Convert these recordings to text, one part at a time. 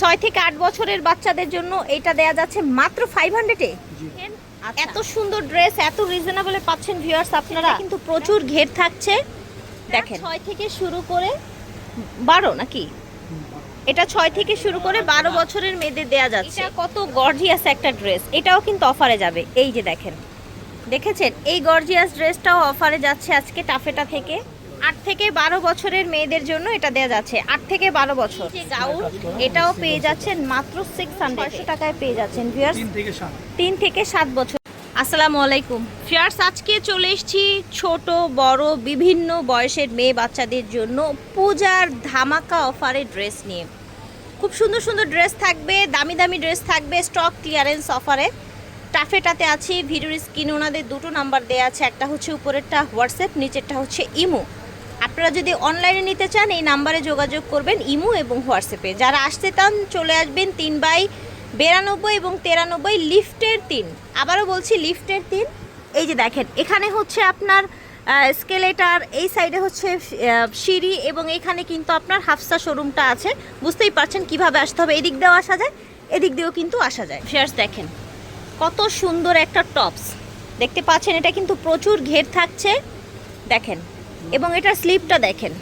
ছয় থেকে আট বছরের বাচ্চাদের জন্য এটা দেয়া যাচ্ছে মাত্র ফাইভ হান্ড্রেডে জি। এত সুন্দর ড্রেস এত রিজনেবলে পাচ্ছেন ভিউয়ার্স আপনারা। কিন্তু প্রচুর ঘের থাকছে। দেখেন। ছয় থেকে শুরু করে বারো নাকি? এটা ছয় থেকে শুরু করে বারো বছরের মেয়েদের দেয়া যাচ্ছে। এটা কত গর্জিয়াস একটা ড্রেস এটাও কিন্তু অফারে যাবে। এই যে দেখেন। দেখেছেন? এই গর্জিয়াস ড্রেসটাও অফারে যাচ্ছে আজকে টাফেটা থেকে। আট থেকে বারো বছরের মেয়েদের জন্য এটা দেওয়া যাচ্ছে আট থেকে বারো বছর। যে গাউন এটাও পেয়ে যাচ্ছেন মাত্র সিক্স হান্ড্রেড টাকায় পেয়ে যাচ্ছেন ভিউয়ার্স তিন থেকে সাত। তিন থেকে সাত বছর। আসসালামু আলাইকুম। ফিয়ার্স আজকে চলে এসেছি ছোট বড় বিভিন্ন বয়সের মেয়ে বাচ্চাদের জন্য পূজার ধামাকা অফারে ড্রেস নিয়ে। খুব সুন্দর সুন্দর ড্রেস থাকবে দামি দামি ড্রেস থাকবে স্টক ক্লিয়ারেন্স অফারে। টাফেটাতে আছি ভিডিওর স্ক্রিন ওনাদের দুটো নাম্বার দেওয়া আছে একটা হচ্ছে উপরেরটা হোয়াটসঅ্যাপ নিচেরটা হচ্ছে ইমো। আপনারা যদি অনলাইনে নিতে চান, এই নাম্বারে যোগাযোগ করবেন ইমো এবং হোয়াটসঅ্যাপে। যারা আসতে চান, চলে আসবেন তিন বাই বিরানব্বই এবং তেরানব্বই লিফটের তিন। আবারও বলছি, লিফটের তিন। এই যে দেখেন, এখানে হচ্ছে আপনার স্কেলেটার, এই সাইডে হচ্ছে সিঁড়ি এবং এখানে কিন্তু আপনার হাফসা শোরুমটা আছে। বুঝতেই পারছেন কীভাবে আসতে হবে। এদিক দিয়েও আসা যায়, এদিক দিয়েও কিন্তু আসা যায়। ফেয়ার্স দেখেন, কত সুন্দর একটা টপস দেখতে পাচ্ছেন, এটা কিন্তু প্রচুর ঘের থাকছে। দেখেন এবং এটার স্লিপটা দেখেন।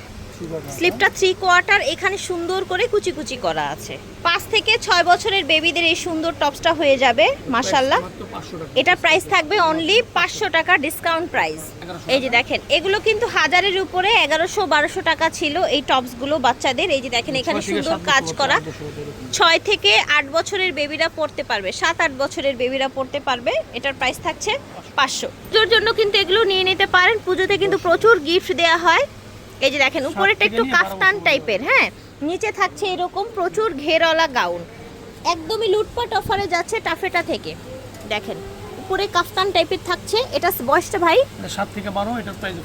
স্লিপটা থ্রি কোয়ার্টার এখানে সুন্দর করে কুচি কুচি করা আছে। পাঁচ থেকে ছয় বছরের বেবিদের এই সুন্দর টপসটা হয়ে যাবে মাসাল্লাহ এটার প্রাইস থাকবে অনলি পাঁচশো টাকা ডিসকাউন্ট প্রাইস এই যে দেখেন এগুলো কিন্তু হাজারের উপরে এগারোশো বারোশো টাকা ছিল এই টপসগুলো বাচ্চাদের। এই যে দেখেন এখানে সুন্দর কাজ করা। ছয় থেকে আট বছরের বেবিরা পড়তে পারবে সাত আট বছরের বেবিরা পড়তে পারবে। এটার প্রাইস থাকছে পাঁচশো। পুজোর জন্য কিন্তু এগুলো নিয়ে নিতে পারেন। পুজোতে কিন্তু প্রচুর গিফট দেওয়া হয়। এই যে দেখেন উপরেটা একটু কাফতান টাইপের হ্যাঁ? নিচে থাকছে এরকম প্রচুর ঘেরওয়ালা গাউন। একদমই লুটপাট অফারে যাচ্ছে টাফেটা থেকে। দেখেন উপরে কাফতান টাইপের থাকছে। এটা বয়সটা ভাই? সাত থেকে বারো এটার প্রাইস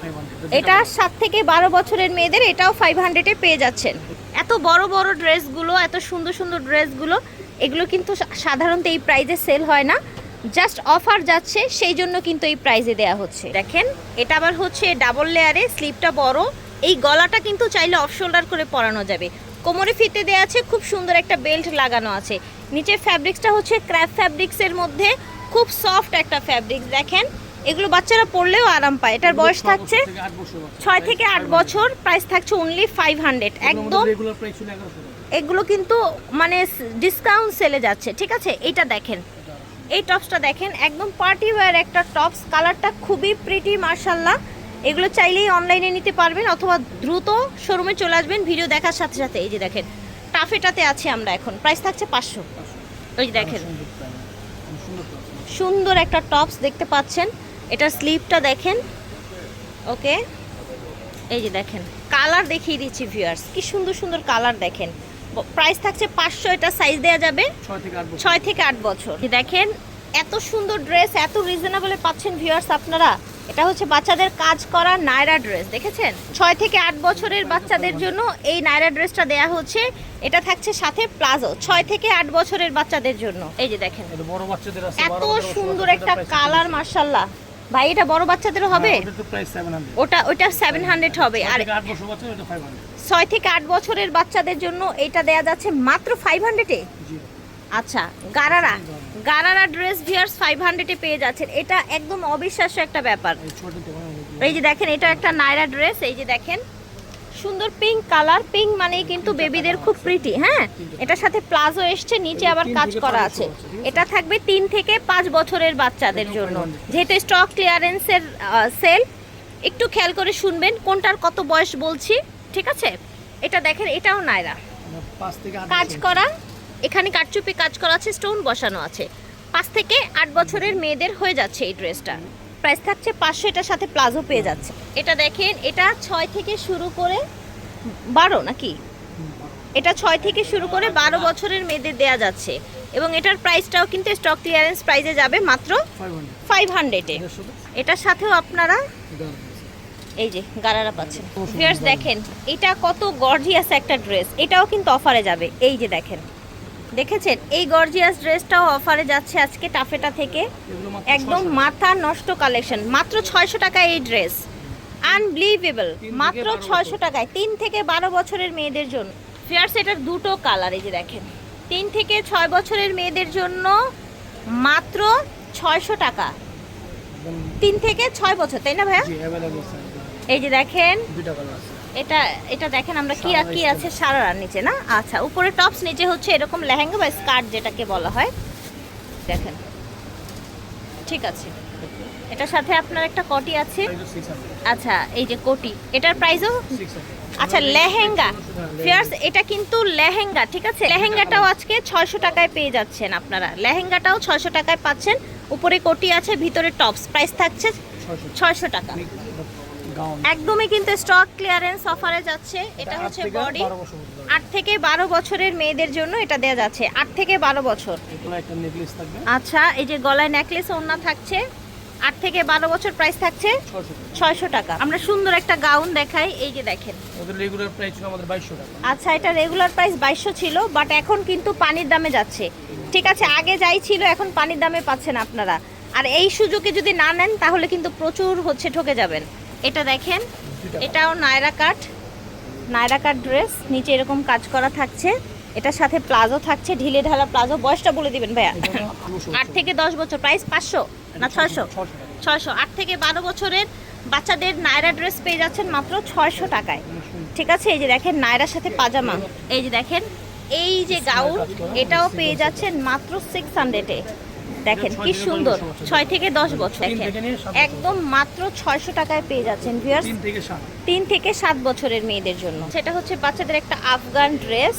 এটা সাত থেকে বারো বছরের মেয়েদের এটাও ফাইভ হান্ড্রেডে পেয়ে যাচ্ছেন। এত বড় বড় ড্রেসগুলো এত সুন্দর সুন্দর ড্রেসগুলো এগুলো কিন্তু সাধারণত এই প্রাইজে সেল হয় না। জাস্ট অফার যাচ্ছে সেই জন্য কিন্তু এই প্রাইজে দেয়া হচ্ছে। দেখেন এটা আবার হচ্ছে ডাবল লেয়ারে স্লিপটা বড়। এই গলাটা কিন্তু চাইলে অফ শোল্ডার করে পরানো যাবে। কোমরে ফিতে দেওয়া আছে খুব সুন্দর একটা বেল্ট লাগানো আছে। নিচের ফ্যাব্রিক্সটা হচ্ছে ক্র্যাপ ফ্যাব্রিক্সের মধ্যে খুব সফট একটা ফ্যাব্রিক্স দেখেন। এগুলো বাচ্চারা পড়লেও আরাম পায়। এটার বয়স থাকছে। ছয় থেকে আট বছর প্রাইস থাকছে অনলি ফাইভ হান্ড্রেড একদম রেগুলার প্রাইস ছিল এগারোশো টাকা। এগুলো কিন্তু মানে ডিসকাউন্ট সেলে যাচ্ছে ঠিক আছে? এটা দেখেন। এই টপসটা দেখেন, একদম পার্টি ওয়্যার একটা টপস, কালারটা খুবই প্রিটি মার্শাল্লাহ এগুলো চাইলেই অনলাইনে নিতে পারবেন অথবা দ্রুত শোরুমে চলে আসবেন ভিডিও দেখার সাথে সাথে। এই যে দেখেন টাফেটাতে আছি আমরা এখন। প্রাইস থাকছে পাঁচশো। ওই যে দেখেন, সুন্দর একটা টপস দেখতে পাচ্ছেন। এটার স্লিপটা দেখেন। ওকে, এই যে দেখেন কালার দেখিয়ে দিচ্ছি ভিউয়ার্স কি সুন্দর সুন্দর কালার দেখেন। প্রাইস থাকছে পাঁচশো এটা সাইজ দেওয়া যাবে ছয় থেকে আট বছর। দেখেন এত সুন্দর ড্রেস এত রিজনেবলে পাচ্ছেন ভিউয়ার্স আপনারা। এটা হচ্ছে বাচ্চাদের কাজ করা নায়রা ড্রেস দেখেছেন? ছয় থেকে আট বছরের বাচ্চাদের জন্য এই নায়রা ড্রেসটা দেয়া হচ্ছে। এটা থাকছে সাথে প্লাজো ছয় থেকে আট বছরের বাচ্চাদের জন্য। এই যে দেখেন এত সুন্দর একটা কালার মার্শাল্লাহ ভাই এটা বড় বাচ্চাদেরও হবে? হ্যাঁ, ওটা ওটা সেভেন হান্ড্রেড হবে। আর ছয় থেকে আট বছরের বাচ্চাদের জন্য এটা দেয়া যাচ্ছে মাত্র ফাইভ হান্ড্রেডে আচ্ছা gharara gharara dress viewers five হান্ড্রেডে পেয়ে যাচ্ছেন। এটা একদম অবিশ্বাস্য একটা ব্যাপার। এই যে দেখেন এটা একটা নায়রা ড্রেস এই যে দেখেন। সুন্দর পিঙ্ক কালার পিঙ্ক মানেই কিন্তু বেবিদের খুব প্রিটি হ্যাঁ? এটার সাথে প্লাজো এসছে নিচে আবার কাজ করা আছে? এটা থাকবে তিন থেকে পাঁচ বছরের বাচ্চাদের জন্য। যেহেতু স্টক ক্লিয়ারেন্সের সেল একটু খেয়াল করে শুনবেন কোনটার কত বয়স বলছি। ঠিক আছে? এটা দেখেন এটাও নায়রা। মানে কাজ করা এখানে কাটচুপি কাজ করা আছে স্টোন বসানো আছে। পাঁচ থেকে আট বছরের মেয়েদের হয়ে যাচ্ছে এই ড্রেসটা। প্রাইস থাকছে পাঁচশো এটার সাথে প্লাজো পেয়ে যাচ্ছে। এটা দেখেন এটা ছয় থেকে শুরু করে বারো নাকি? এটা ছয় থেকে শুরু করে বারো বছরের মেয়েদের দেয়া যাচ্ছে। এবং এটার প্রাইসটাও কিন্তু স্টক ক্লিয়ারেন্স প্রাইজে যাবে মাত্র ফাইভ হান্ড্রেডে এটার সাথেও আপনারা। এই যে গারারা পাচ্ছেন। ভিউয়ার্স দেখেন এটা কত গর্জিয়াস একটা ড্রেস এটাও কিন্তু অফারে যাবে। এই যে দেখেন। দেখেছেন? এই গর্জিয়াস ড্রেসটাও অফারে যাচ্ছে আজকে টাফেটা থেকে। একদম মাথা নষ্ট কালেকশন মাত্র ছয়শো টাকায় এই ড্রেস আনবিলিভেবল মাত্র ছয়শো টাকায়। তিন থেকে বারো বছরের মেয়েদের জন্য। ফিয়ার্স এটার দুটো কালার এই যে দেখেন। তিন থেকে ছয় বছরের মেয়েদের জন্য মাত্র ছয়শো টাকা। তিন থেকে ছয় বছর তাই না ভাইয়া? এই যে দেখেন এটা এটা দেখেন আমরা কি কি আছে সারার নিচে না? আচ্ছা উপরে টপস নিচে হচ্ছে এরকম লেহেঙ্গা বা স্কার্ট যেটাকে বলা হয়। দেখেন ঠিক আছে। এটার সাথে আপনার একটা কটি আছে? আচ্ছা এই যে কোটি এটার প্রাইসও আচ্ছা লেহেঙ্গা। ফিয়ার্স এটা কিন্তু লেহেঙ্গা ঠিক আছে? লেহেঙ্গাটাও আজকে ছয়শো টাকায় পেয়ে যাচ্ছেন আপনারা। লেহেঙ্গাটাও ছয়শো টাকায় পাচ্ছেন। উপরে কোটি আছে ভিতরে টপস প্রাইস থাকছে ছয়শো। টাকা। গাউন একদমই কিন্তু স্টক ক্লিয়ারেন্স অফারে যাচ্ছে। এটা হচ্ছে বডি আট থেকে বারো বছরের মেয়েদের জন্য এটা দেওয়া যাচ্ছে। আট থেকে বারো বছর। একটা নেকলেস থাকবে। আচ্ছা এই যে গলায় নেকলেস ওড়না থাকছে আট থেকে বারো বছর প্রাইস থাকছে ছয়শো টাকা। আমরা সুন্দর একটা গাউন দেখাই এই যে দেখেন। রেগুলার প্রাইস ছিল আমাদের বাইশশো টাকা। আচ্ছা এটা রেগুলার প্রাইস বাইশশো ছিল বাট এখন কিন্তু পানির দামে যাচ্ছে। ঠিক আছে আগে যাই ছিল এখন পানির দামে পাচ্ছেন আপনারা। আর এই সুযোগে যদি না নেন তাহলে কিন্তু প্রচুর হচ্ছে ঠকে যাবেন। এটা দেখেন, এটাও Naira cut Naira cut dress, নিচে এরকম কাজ করা থাকছে। এটার সাথে প্লাজো থাকছে, ঢিলে ঢালা প্লাজো, বয়সটা বলে দিবেন ভাইয়া। আট থেকে দশ বছর প্রাইস পাঁচশো না ছয়শো? ছয়শো। আট থেকে বারো বছরের বাচ্চাদের নায়রা ড্রেস পেয়ে যাচ্ছেন মাত্র ছয়শো টাকায়। ঠিক আছে? এই যে দেখেন, নায়রার সাথে পাজামা। এই যে দেখেন, এই যে গাউন, এটাও পেয়ে যাচ্ছেন মাত্র সিক্স হান্ড্রেডে দেখেন কি সুন্দর। ছয় থেকে দশ বছর দেখেন। একদম মাত্র ছয়শো টাকায় পেয়ে যাচ্ছেন ভিউয়ার্স তিন থেকে সাত। তিন থেকে সাত বছরের মেয়েদের জন্য। সেটা হচ্ছে বাচ্চাদের একটা আফগান ড্রেস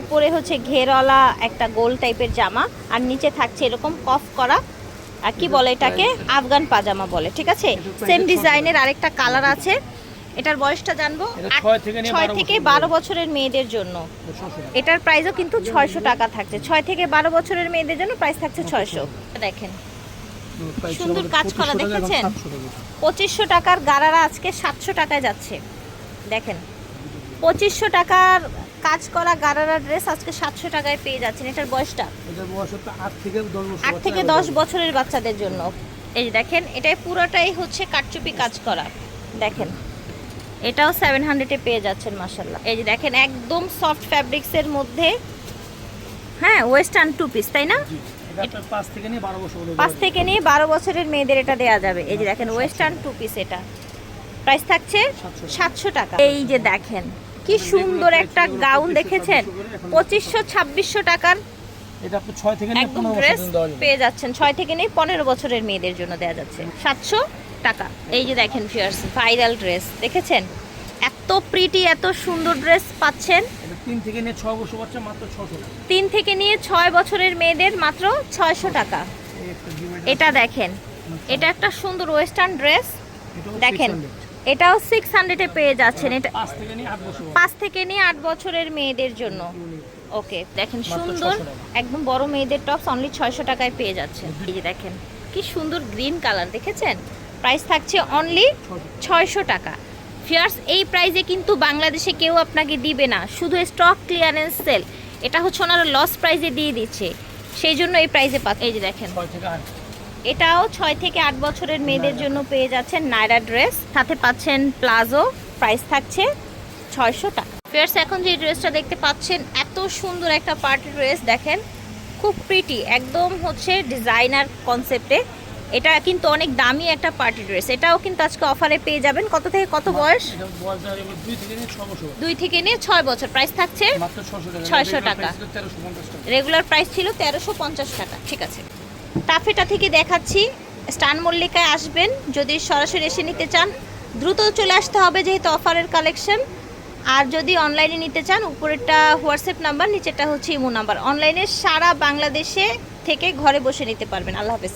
উপরে হচ্ছে ঘেরওয়ালা একটা গোল টাইপের জামা আর নিচে থাকছে এরকম কফ করা আর কি বলে এটাকে? আফগান পাজামা বলে ঠিক আছে? সেম ডিজাইনের আরেকটা কালার আছে। এটার বয়সটা জানব? ছয় থেকে বারো বছরের মেয়েদের। জন্য। এটার প্রাইসও কিন্তু ছয়শো টাকা থাকছে। ছয় থেকে বারো বছরের মেয়েদের জন্য প্রাইস থাকছে ছয়শো। দেখেন। সুন্দর কাজ করা 2500 টাকা, এখন দেখেছেন? পঁচিশশো টাকার গারারা আজকে সাতশো টাকায় যাচ্ছে। দেখেন। পঁচিশশো টাকার কাজ করা গারারা ড্রেস আজকে সাতশো টাকায় পেয়ে যাচ্ছেন। এটার বয়সটা? আট থেকে। দশ বছরের বাচ্চাদের জন্য। এই দেখেন এটাই পুরোটাই হচ্ছে কাটচুপি কাজ করা। দেখেন। এটাও সেভেন হান্ড্রেডে পেয়ে যাচ্ছেন মাসাল্লাহ এই যে দেখেন একদম সফট ফ্যাব্রিক্সের মধ্যে হ্যাঁ ওয়েস্টার্ন টু পিস তাই না? পাঁচ থেকে নিয়ে বারো বছরের মেয়েদের এটা দেওয়া যাবে। এই যে দেখেন ওয়েস্টার্ন টু পিস এটা। প্রাইস থাকছে সাতশো। টাকা। এই যে দেখেন কি সুন্দর একটা গাউন দেখেছেন? পঁচিশশো ছাব্বিশশো টাকার ছয় থেকে নিয়ে একদম পনেরো ড্রেস পেয়ে যাচ্ছেন। ছয় থেকে নিয়ে পনেরো বছরের মেয়েদের জন্য দেওয়া যাচ্ছে। সাতশো টাকা। এই যে দেখেন ফিয়ার্স ভাইরাল ড্রেস দেখেছেন? এত প্রিটি এত সুন্দর ড্রেস পাচ্ছেন। তিন থেকে নিয়ে ছয় বছর বাচ্চা মাত্র ছশো তিন থেকে নিয়ে ছয় বছরের মেয়েদের মাত্র ছয়শো টাকা। এটা দেখেন এটা একটা সুন্দর ওয়েস্টার্ন ড্রেস দেখেন এটাও সিক্স হান্ড্রেডে পেয়ে যাচ্ছেন। এটা পাঁচ থেকে নিয়ে আট বছরের মেয়েদের জন্য। ওকে দেখেন সুন্দর একদম বড় মেয়েদের টপস অনলি ছয়শো টাকায় পেয়ে যাচ্ছে এই যে দেখেন কি সুন্দর গ্রিন কালার দেখেছেন? প্রাইস থাকছে অনলি ছয়শো টাকা। ফিয়ার্স এই প্রাইজে কিন্তু বাংলাদেশে কেউ আপনাকে দিবে না। শুধু স্টক ক্লিয়ারেন্স সেল এটা হচ্ছে ওনারা লস প্রাইজে দিয়ে দিচ্ছে। সেই জন্য এই প্রাইজে পা এই যে দেখেন। এটাও ছয় থেকে আট বছরের মেয়েদের জন্য পেয়ে যাচ্ছেন নায়রা ড্রেস সাথে পাচ্ছেন প্লাজো প্রাইস থাকছে ছয়শো টাকা। ফেয়ার্স এখন যে ড্রেসটা দেখতে পাচ্ছেন এত সুন্দর একটা পার্টি ড্রেস দেখেন। খুব প্রিটি একদম হচ্ছে ডিজাইনার কনসেপ্টে এটা কিন্তু অনেক দামি একটা পার্টি ড্রেস। এটাও কিন্তু আজকে অফারে পেয়ে যাবেন। কত থেকে কত বয়স? দুই থেকে নিয়ে ছয় বছর। প্রাইস থাকছে ছয়শো টাকা। 600 টাকা। তেরোশো পঞ্চাশ টাকা। রেগুলার প্রাইস ছিল তেরোশো পঞ্চাশ টাকা। ঠিক আছে। টাফেটা থেকে দেখাচ্ছি। স্টান মল্লিকায় আসবেন। যদি সরাসরি এসে নিতে চান দ্রুত চলে আসতে হবে যেহেতু অফারের কালেকশন। আর যদি অনলাইনে নিতে চান উপরেরটা হোয়াটসঅ্যাপ নাম্বার নিচেরটা হচ্ছে ইমো নাম্বার। অনলাইনে সারা বাংলাদেশে থেকে ঘরে বসে নিতে পারবেন। আল্লাহ হাফেজ।